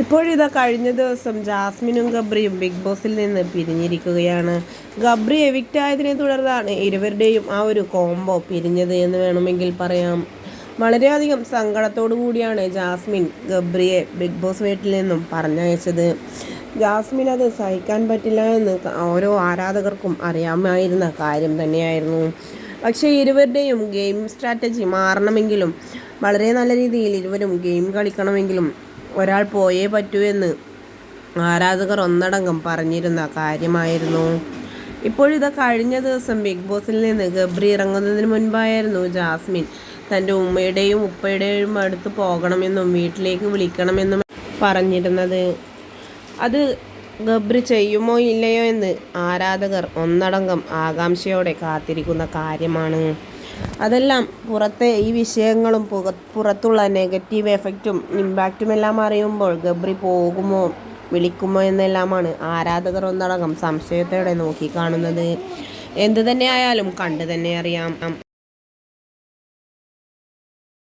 ഇപ്പോഴിതാ കഴിഞ്ഞ ദിവസം ജാസ്മിനും ഗബ്രിയും ബിഗ് ബോസിൽ നിന്ന് പിരിഞ്ഞിരിക്കുകയാണ്. ഗബ്രി എവിക്റ്റ് ആയതിനെ തുടർന്നാണ് ഇരുവരുടെയും ആ ഒരു കോംബോ പിരിഞ്ഞത് എന്ന് വേണമെങ്കിൽ പറയാം. വളരെയധികം സങ്കടത്തോടു കൂടിയാണ് ജാസ്മിൻ ഗബ്രിയെ ബിഗ് ബോസ് വീട്ടിൽ നിന്നും പറഞ്ഞയച്ചത്. ജാസ്മിൻ അത് സഹിക്കാൻ പറ്റില്ല എന്ന് ഓരോ ആരാധകർക്കും അറിയാമായിരുന്ന കാര്യം തന്നെയായിരുന്നു. പക്ഷേ ഇരുവരുടെയും ഗെയിം സ്ട്രാറ്റജി മാറണമെങ്കിലും വളരെ നല്ല രീതിയിൽ ഇരുവരും ഗെയിം കളിക്കണമെങ്കിലും ഒരാൾ പോയേ പറ്റൂ എന്ന് ആരാധകർ ഒന്നടങ്കം പറഞ്ഞിരുന്ന കാര്യമായിരുന്നു. ഇപ്പോഴിത് കഴിഞ്ഞ ദിവസം ബിഗ് ബോസിൽ നിന്ന് ഗബ്രി ഇറങ്ങുന്നതിന് മുൻപായിരുന്നു ജാസ്മിൻ. തന്റെ ഉമ്മയുടെയും ഉപ്പയുടെയും അടുത്ത് പോകണമെന്നും വീട്ടിലേക്ക് വിളിക്കണമെന്നും പറഞ്ഞിരുന്നത്. അത് ഗബ്രി ചെയ്യുമോ ഇല്ലയോ എന്ന് ആരാധകർ ഒന്നടങ്കം ആകാംക്ഷയോടെ കാത്തിരിക്കുന്ന കാര്യമാണ്. അതെല്ലാം പുറത്തെ ഈ വിഷയങ്ങളും പുറത്തുള്ള നെഗറ്റീവ് എഫക്റ്റും ഇമ്പാക്റ്റും എല്ലാം അറിയുമ്പോൾ ഗബ്രി പോകുമോ വിളിക്കുമോ എന്നെല്ലാമാണ് ആരാധകർ ഒന്നടങ്കം സംശയത്തോടെ നോക്കിക്കാണുന്നത്. എന്തു തന്നെയായാലും കണ്ടു തന്നെ അറിയാം.